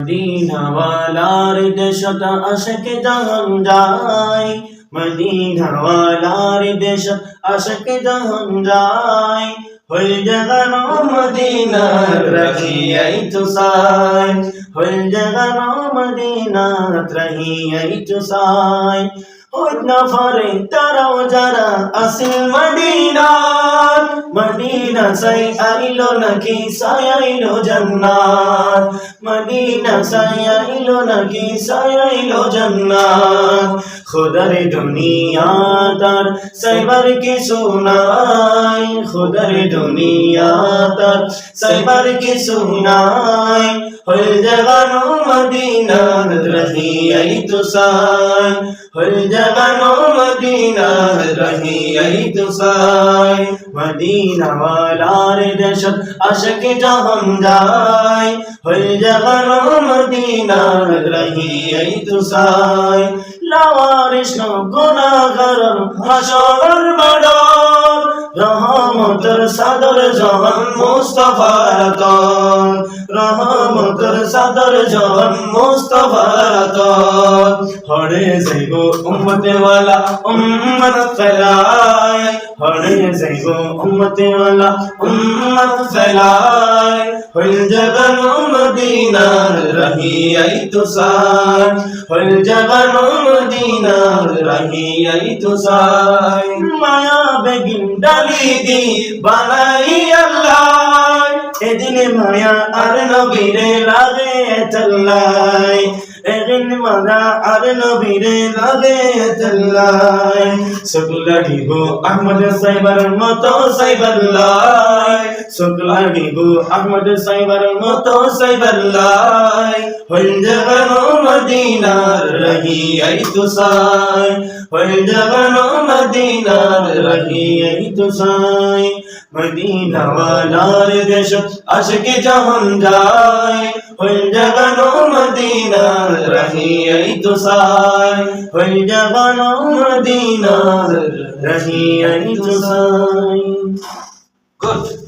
মদিনাওয়ালার দেশত আশক জাহান যায়। মদিনাওয়ালার দেশ আশক জাহান যায়। হইল জাগানো মদিনাত রহিয়াই তো সাই হইল জাগানো মদিনাত রহিয়াই তো সাই হইত না ফারে তারাও যারা আসিল মদিনাত মদিনা সাই আইলো নাকি সাই আইলো জান্নাত? মদিনা সাই আইলো নাকি সাই আইলো জান্নাত? খোদার দুনিয়া তার সাইবার কি সুনাই খোদার দুনিয়া তার সাইবার কি সুনাই হল জগানো মদিনা রহি আই তো সাই হল জগানো মদিনা রহি আই তো সাই মদিনা ওয়ালার দেশ আশক জাহান যায়। হল জগানো মদিনা রহি আই তো সাই লাওয়ারিস গুনাহগার হাসর মডর রহমতের সাদর জহান মুস্তফার তন রহমতের সাদর জহান মুস্তফার তন হরে যাইব উম্মতে ওয়ালা উম্মত ফেলায়। হরে যাইব উম্মতে ওয়ালা উম্মত ফেলায়। হইল জগনো মদিনার রহি আই তো হইল জগনো মদিনার রহি আই তো মায়া বেগিন ডালি দি বানাই এদিনে মায়া আর নবীরে লাগে চল্লাই এদিন মায়া আর নবীরে লাগে চল্লাই শুক্লা দিব আহমদ সাইবার মতো মদিনার রহি আই তো সাই। হইল জগনো মদিনার রহি আই তো সাই মদিনা ওয়ালার দেশ আশকে জাহান যায় হইল জগনো মদিনার রহি আই তো সাই হইল জগনো মদিনার রহি আই তো সাই গুড